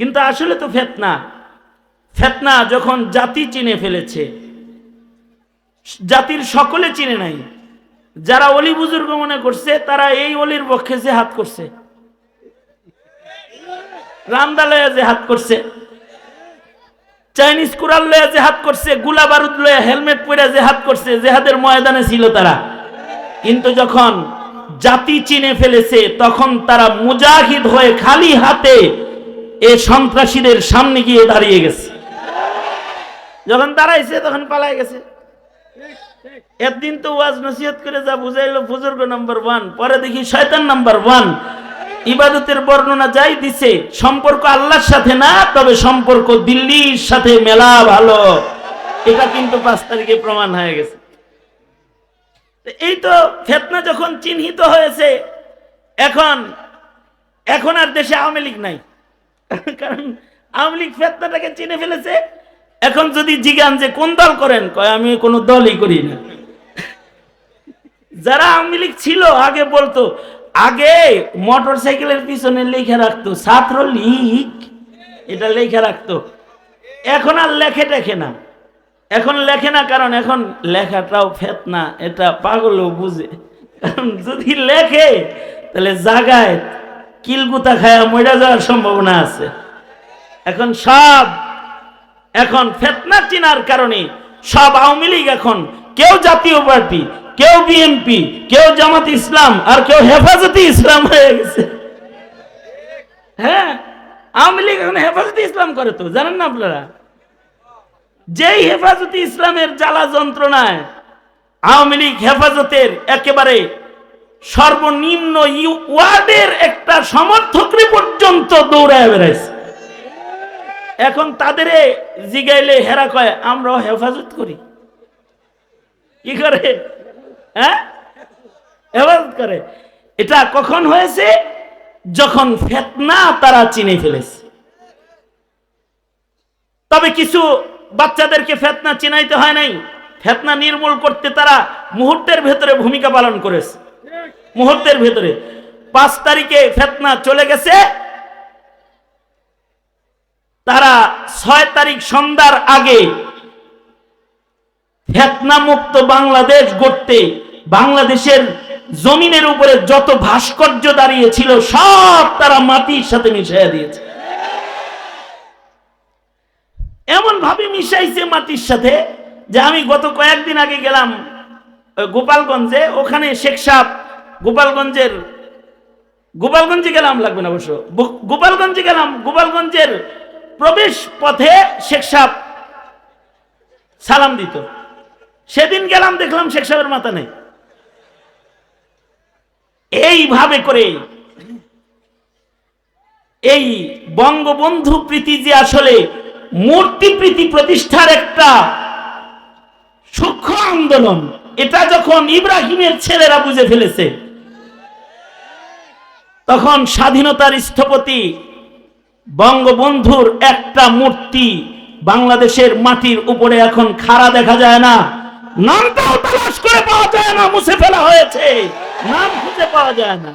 কিন্তু আসলে তো ফেতনা। ফেতনা যখন জাতি চিনে ফেলেছে, জাতির সকলে চিনে নাই। যারা অলি বুজুর্গ মনে করছে, তারা এই অলির পক্ষে যে হাত করছে। রামদালয়ে যে হাত করছে। চাইনিজ কুরাল লয়ে যে হাত করছে, গুলা বারুদ লয়ে হেলমেট পরে যে হাত করছে, জেহাদের ময়দানে ছিল তারা। কিন্তু যখন জাতি চিনে ফেলেছে, তখন তারা মুজাহিদ হয়ে খালি হাতে এ সন্ত্রাসীদের সামনে গিয়ে দাঁড়িয়ে গেছে। যখন দাঁড়াইছে, তখন পালাই গেছে। একদিন তো ওয়াজ নসিহত করে যা বুঝাইলো, বুজুর্গ নাম্বার ওয়ান, পরে দেখি শয়তান নাম্বার ওয়ান। ইবাদতের বর্ণনা যাই দিছে, সম্পর্ক আল্লাহর সাথে না, তবে সম্পর্ক দিল্লির সাথে মেলা ভালো। এটা কিন্তু পাঁচ তারিখে প্রমাণ হয়ে গেছে। এই তো ফেতনা যখন চিহ্নিত হয়েছে, এখন এখন আর দেশে আওয়ামী লীগ নাই। কারণ আওয়ামী লীগ ফেতনাটাকে চিনে ফেলেছে। এখন যদি জিজ্ঞান যে কোন দল করেন, কয়, আমি কোনো দলই করি না। যারা আওয়ামী লীগ ছিল, আগে বলতো, আগে মোটর সাইকেলের পিছনে লেখা রাখতো ছাত্র লীগ এটা লেখা রাখতো। এখন আর লেখে টেখে না। এখন লেখে না, কারণ এখন লেখাটাও ফেতনা, এটা পাগলও বুঝে। কারণ যদি লেখে, তাহলে জাগায় কিলগুতা খায়া মরে যাওয়ার সম্ভাবনা আছে। এখন সব, এখন ফেতনা চিনার কারণে সব আওয়ামী লীগ এখন কেউ জাতীয় পার্টি, কেউ বিএনপি, কেউ জামাত ইসলাম আর কেউ হেফাজতি ইসলাম হয়ে গেছে। হ্যাঁ আওয়ামী লীগ এখন হেফাজতি ইসলাম করে তো, জানেন না আপনারা? যেই হেফাজতি ইসলামের জ্বালা যন্ত্রণায় আওয়ামী লীগ হেফাজতের একেবারে সর্বনিম্ন ওয়ার্ডের একটা সমর্থকরে পর্যন্ত দৌড়ায় বেড়াইছে। এখন তাদের জিগাইলে হেরা কয়, আমরাও হেফাজত করি। কি করে? হ্যাঁ? হেফাজত করে। এটা কখন হয়েছে? যখন ফেতনা তারা চিনে ফেলেছে। তবে কিছু বাচ্চাদেরকে ফেতনা চিনাইতে হয় নাই। ফেতনা নির্মূল করতে তারা মুহূর্তের ভেতরে ভূমিকা পালন করেছে। মুহূর্তের ভেতরে। পাঁচ তারিখে ফেতনা চলে গেছে। তারা ছয় তারিখ সন্ধ্যার আগে ফেতনা মুক্ত বাংলাদেশ গড়তে বাংলাদেশের জমিনের উপরে যত ভাস্কর্য দাঁড়িয়েছিল সব তারা মাটির সাথে মিশাইয়া দিয়েছে। এমন ভাবে মিশাইছে মাটির সাথে যে আমি গত কয়েকদিন আগে গেলাম, গোপালগঞ্জে। ওখানে শেখ সাহ গোপালগঞ্জের, গোপালগঞ্জে গেলাম লাগবে না অবশ্য। গোপালগঞ্জে গেলাম, গোপালগঞ্জের প্রবেশ পথে শেখ সাহ সালাম দিত। সেদিন গেলাম, দেখলাম শেখ সাহেবের মাথা নেই। এইভাবে করে এই বঙ্গবন্ধু প্রীতি যে আসলে মূর্তি প্রীতি প্রতিষ্ঠার একটা সূক্ষ্ম আন্দোলন, এটা যখন ইব্রাহিমের ছেলেরা বুঝে ফেলেছে তখন স্বাধীনতার স্থপতি বঙ্গবন্ধুর একটা মূর্তি বাংলাদেশের মাটির উপরে এখন খাড়া দেখা যায় না। নামটাও তালাশ করে পাওয়া যায় না, মুছে ফেলা হয়েছে। নাম খুঁজে পাওয়া যায় না।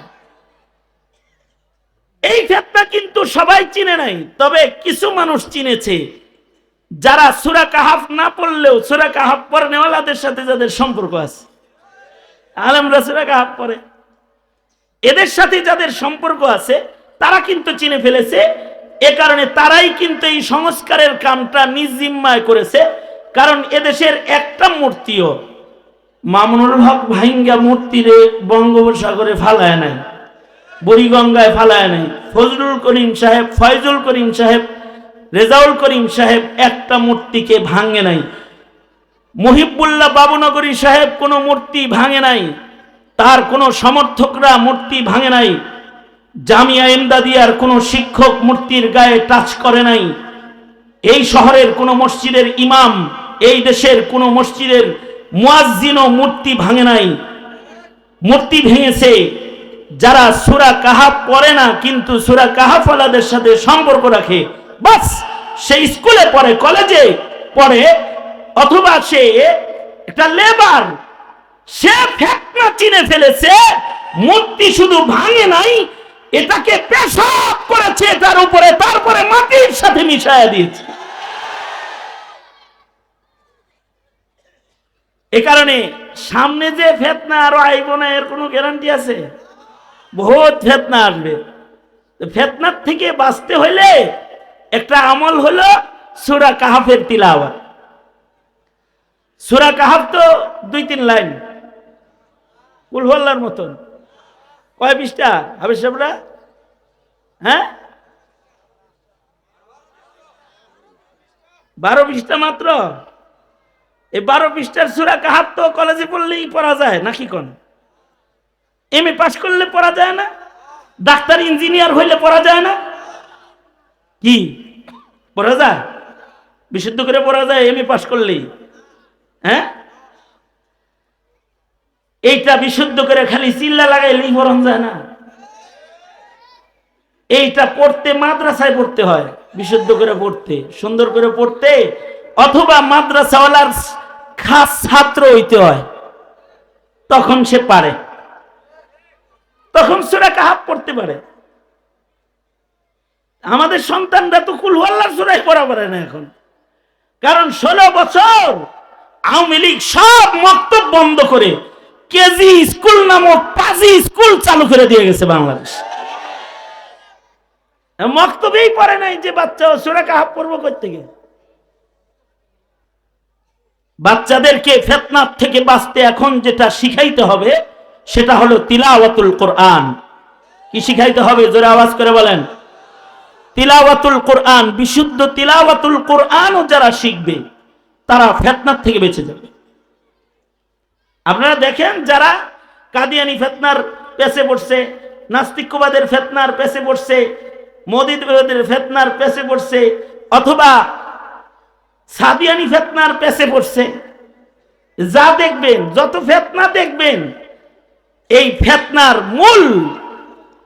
এই ফেতনা কিন্তু সবাই চিনে নাই, তবে কিছু মানুষ চিনেছে। যারা সুরা কাহাফ না পড়লেও সুরা কাহাফ পড়নেওয়ালাদের সাথে যাদের সম্পর্ক আছে। আলমরা সুরা কাহাফ পড়ে। এদের সাথে যাদের সম্পর্ক আছে, তারা কিন্তু চিনে ফেলেছে। এ কারণে তারাই কিন্তু এই সংস্কারের কামটা নিজ জিম্মায় করেছে। কারণ এদেশের একটা মূর্তিও মামুনুল হক ভাইঙ্গা মূর্তিরে বঙ্গোপসাগরে ফালায় নাই, বুড়িগঙ্গায় ফালায় নাই। ফজলুল করিম সাহেব, ফয়জুল করিম সাহেব, রেজাউল করিম সাহেব একটা মূর্তিকে ভাঙে নাই। মহিবুল্লাহ বাবুনগরী সাহেব কোনো মূর্তি ভাঙে নাই। তার কোনো সমর্থকরা মূর্তি ভাঙে নাই। জামিয়া এমদাদিয়ার কোনো শিক্ষক মূর্তির গায়ে টাচ করে নাই। এই শহরের কোনো মসজিদের ইমাম, এই দেশের কোনো মসজিদের মুয়াজ্জিনও মূর্তি ভাঙে নাই। মূর্তি ভেঙেছে। যারা সুরা কাহাফ পড়ে না, কিন্তু সুরা কাহাফওয়ালাদের সাথে সম্পর্ক রাখে, বাস সে স্কুলে পড়ে, কলেজে পড়ে, অথবা সে একটা লেবার সে ফেতনা চিনে ফেলেছে, মূর্তি শুধু ভাঙে নাই, এটাকে পেশাব করেছে তার উপরে, তারপরে মাটির সাথে মিশায়া দিয়েছে। এ কারণে সামনে যে ফেতনা আরও আইব না এর কোনো গ্যারান্টি আছে? বহুত ফেতনা আসবে। ফেতনার থেকে বাঁচতে হইলে একটা আমল হলো সুরা কাহাফের তিলাওয়াত। সুরা কাহাফ তো দুই তিন লাইন। কুলহল্লার মতন। কয় পৃষ্ঠা? হাবিজ সাহেবরা? হ্যাঁ? বারো পৃষ্ঠা মাত্র? এই বারো পৃষ্ঠার সুরা কাহাত তো কলেজে পড়লেই পড়া যায়, নাকি কোন? এম এ পাশ করলে পড়া যায় না? ডাক্তার, ইঞ্জিনিয়ার হইলে পড়া যায় না? কি? পড়া যায়? বিশুদ্ধ করে পড়া যায় এম এ পাশ করলেই। হ্যাঁ? এইটা বিশুদ্ধ করে খালি চিল্লা লাগাইলেই পড়ান যায় না। এইটা পড়তে মাদ্রাসায় পড়তে হয়, বিশুদ্ধ করে পড়তে, সুন্দর করে পড়তে, অথবা মাদ্রাসাওয়ালার খাস ছাত্র হইতে হয়, তখন সে পারে। তখন সুরা কাহাব পড়তে পারে। আমাদের সন্তানরা তো কুলওয়াল্লার সুরাই পড়া পারে না এখন। কারণ ষোলো বছর আওয়ামী লীগ সব মক্তব বন্ধ করে কেজি স্কুল নামক পাজি স্কুল চালু করে দিয়ে গেছে বাংলাদেশ। মক্তবেই পড়ে নাই যে বাচ্চা সুরা কাহাব পড়ব করতে গিয়ে বাচ্চাদেরকে ফেতনার থেকে বাঁচতে এখন যেটা শিখাইতে হবে, সেটা হলো তিলাওয়াতুল কোরআন। কি শিখাইতে হবে? জোরে আওয়াজ করে বলেন। তিলাওয়াতুল কোরআন, বিশুদ্ধ তিলাওয়াতুল কোরআনও যারা শিখবে, তারা ফেতনার থেকে বেঁচে যাবে। আপনারা দেখেন যারা কাদিয়ানি ফেতনার পেছে পড়ছে নাস্তিক্যবাদের ফেতনার পেছে পড়ছে মোদিদের ফেতনার পেছে পড়ছে, অথবা সাদিয়ানি ফেতনার পেছে পড়ছে, যা দেখবেন, যত ফেতনা দেখবেন, এই ফেতনার মূল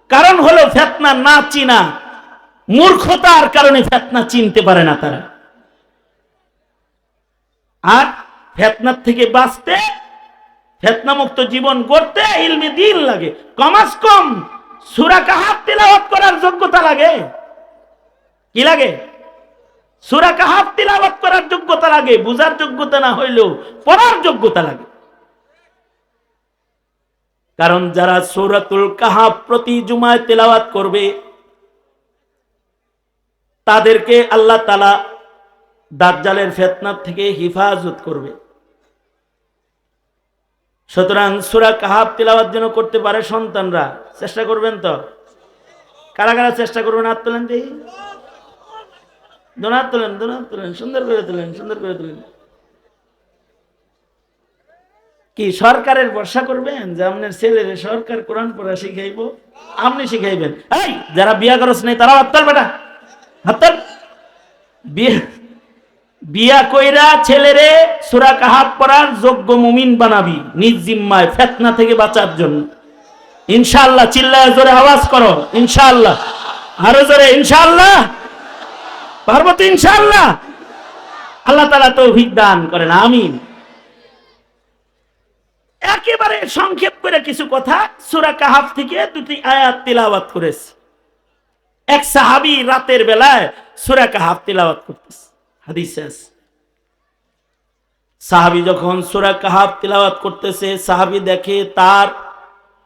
কারণ হলো ফেতনা না চিনা, মূর্খতার কারণে ফেতনা চিনতে পারে না তারা। আর ফেতনার থেকে বাঁচতে ফেতনামুক্ত জীবন গড়তে ইলমে দিন লাগে। কমাস কম। সুরা কাহাত তেলাওয়াত করার যোগ্যতা লাগে। কি লাগে? সুরা কাহাব তিলাওয়াত করার যোগ্যতা লাগে, বুঝার যোগ্যতা না হইলেও পড়ার যোগ্যতা লাগে। কারণ যারা সৌরাতুল কাহাব প্রতি জুমায় তেলাওয়াত করবে, তাদেরকে আল্লাহ তালা দাজ্জালের ফেতনার থেকে হিফাজত করবে। সুতরাং সুরা কাহাব তিলাওয়াত যেন করতে পারে সন্তানরা। চেষ্টা করবেন তো? কারা কারা চেষ্টা করবেন? হাত তোলেন দেখি। দোনাত তোলেন দোনাত তোলেন, সুন্দর করে তোলেন, সুন্দর করে তোলেন। কি, সরকারের ভরসা করবেন যে আপনার ছেলেরে সরকার কোরআন পড়া শিখাইব? আপনি শিখাইবেন। এই, যারা বিয়া করছ নাই তারা হাত্তাল বেটা হাত্তাল বিয়ে বিয়া কইরা ছেলেরে সুরা কাহাব পড়ার যোগ্য মুমিন বানাবি, নিজ জিম্মায় ফেতনা থেকে বাঁচার জন্য। ইনশাল্লাহ চিল্লায় জোরে আওয়াজ করো ইনশাল্লাহ আরও জোরে, ইনশাআল্লাহ। পারব তো ইনশাআল্লাহ। আল্লাহ তালা তৌফিক দান করেন, আমিন। একেবারে সংক্ষেপ করে কিছু কথা, সুরা কাহাফ থেকে দুটি আয়াত তিলাওয়াত করেছে। এক সাহাবি রাতের বেলায় সুরা কাহাফ তিলাওয়াত করতেছে। হাদিস আছে। সাহাবি যখন সুরা কাহাফ তিলাওয়াত করতেছে, সাহাবি দেখে তার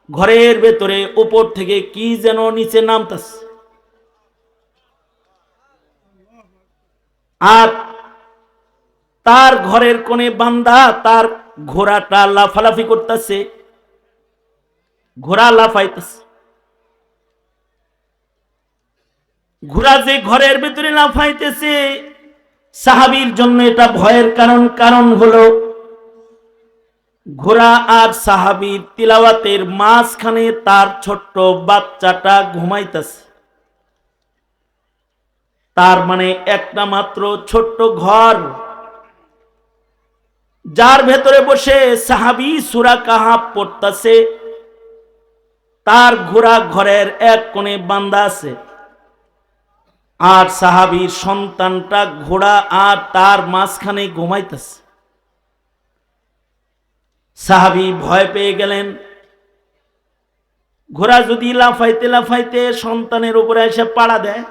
ঘরের ভেতরে উপর থেকে কি যেন নিচে আর তার ঘরের কোণে বান্দা তার ঘোড়াটা লাফালাফি করতেছে, ঘোড়া লাফাইতেছে ঘোড়া যে ঘরের ভিতরে লাফাইতেছে সাহাবির জন্য এটা ভয়ের কারণ কারণ হলো ঘোড়া আর সাহাবির তিলাওয়াতের মাঝখানে তার ছোট্ট বাচ্চাটা ঘুমাইতেছে। তার মানে একটা মাত্র ছোট্ট ঘর। যার ভেতরে বসে সাহাবি সুরা কাহাব পড়তাছে, তার ঘোড়া ঘরের এক কোণে বান্দা আছে। আর সাহাবির সন্তানটা ঘোড়া আর তার মাঝখানে ঘুমাইতেছে। সাহাবি ভয় পেয়ে গেলেন। ঘোড়া যদি লাফাইতে লাফাইতে সন্তানের উপরে এসে পাড়া দেয়।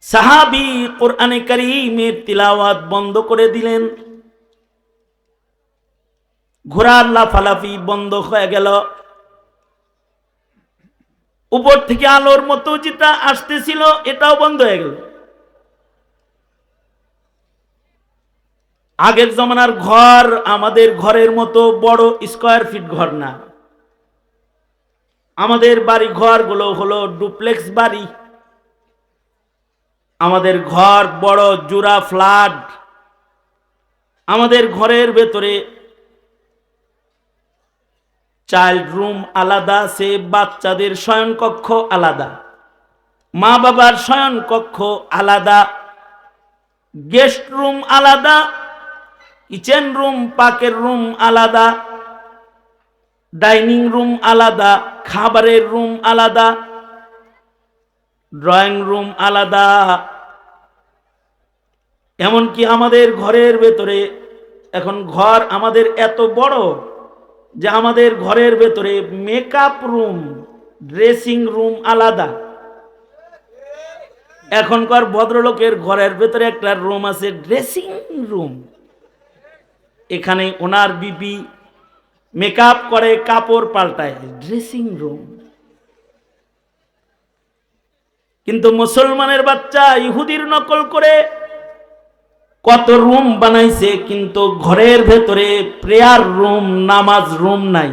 সাহাবি কোরআনে কারিমের তিলাওয়াত বন্ধ করে দিলেন। ঘোড়ার লাফালাফি বন্ধ হয়ে গেল। উপর থেকে আলোর মতো যেটা আসতেছিল, এটাও বন্ধ হয়ে গেল। আগের জমানার ঘর আমাদের ঘরের মতো বড় স্কোয়ার ফিট ঘর না। আমাদের বাড়ি ঘরগুলো হলো ডুপ্লেক্স বাড়ি। আমাদের ঘর বড় জুরা ফ্ল্যাট। আমাদের ঘরের ভেতরে চাইল্ড রুম আলাদা, সে বাচ্চাদের শয়ন কক্ষ আলাদা। মা বাবার শয়ন কক্ষ আলাদা, গেস্ট রুম আলাদা, কিচেন রুম, পাকের রুম আলাদা, ডাইনিং রুম আলাদা, খাবারের রুম আলাদা, ড্রয়িং রুম আলাদা। এমনকি আমাদের ঘরের ভেতরে, এখন ঘর আমাদের এত বড় যে আমাদের ঘরের ভেতরে মেকআপ রুম ড্রেসিং রুম আলাদা। এখনকার ভদ্রলোকের ঘরের ভেতরে একটা রুম আছে ড্রেসিং রুম এখানে ওনার বিপি মেকআপ করে, কাপড় পাল্টায় ড্রেসিং রুম কিন্তু মুসলমানের বাচ্চা ইহুদির নকল করে কত রুম বানাইছে, কিন্তু ঘরের ভেতরে প্রেয়ার রুম, নামাজ রুম নাই।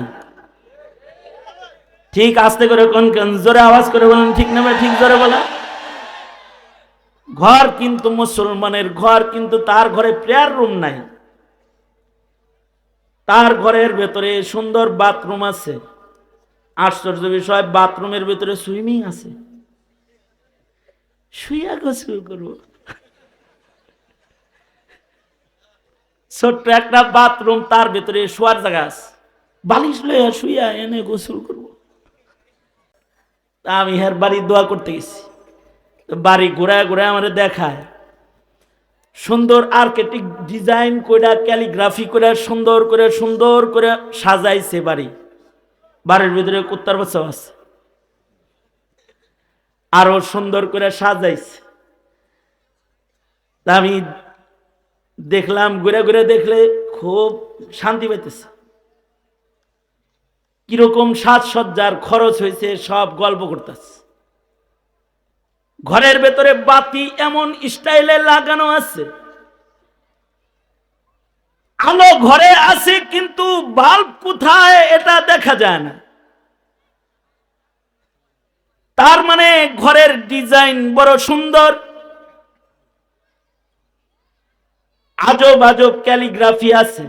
ঠিক আস্তে করে কোন কোন? জোরে আওয়াজ করে বলেন, ঠিক না ঠিক জোরে বলেন। ঘর কিন্তু মুসলমানের ঘর, কিন্তু তার ঘরে প্রেয়ার রুম নাই। তার ঘরের ভেতরে সুন্দর বাথরুম আছে। আশ্চর্য বিষয়, বাথরুমের ভেতরে সুইমিং আছে। শুইয়া গোসল করব। ছোট্ট একটা বাথরুম, তার ভেতরে শোয়ার জায়গা আছে। বালিশ লইয়া শুইয়া এনে গোসল করব। তা আমি হের বাড়ি দোয়া করতে গেছি। বাড়ি ঘোরায় ঘোরায় আমার দেখায়। সুন্দর আর্কেটিক ডিজাইন করে ক্যালিগ্রাফি করে সুন্দর করে সুন্দর করে সাজাইছে বাড়ি। বাড়ির ভিতরে কুত্তার বাচ্চা আছে। আরও সুন্দর করে সাজাইছে। আমি দেখলাম, ঘুরে ঘুরে দেখলে খুব শান্তি পাইতেছে। কীরকম সাজসজ্জার খরচ হয়েছে সব গল্প করতেছে। ঘরের ভেতরে বাতি এমন স্টাইলে লাগানো আছে। আলো ঘরে আছে, কিন্তু বাল্ব কোথায় এটা দেখা যায় না। তার মানে ঘরের ডিজাইন বড় সুন্দর আজব আজব ক্যালিগ্রাফি আছে।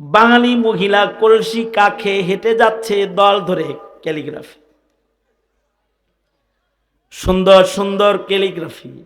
বাঙালি মহিলা কলসি কাখে হেঁটে যাচ্ছে দল ধরে ক্যালিগ্রাফি। সুন্দর সুন্দর ক্যালিগ্রাফি।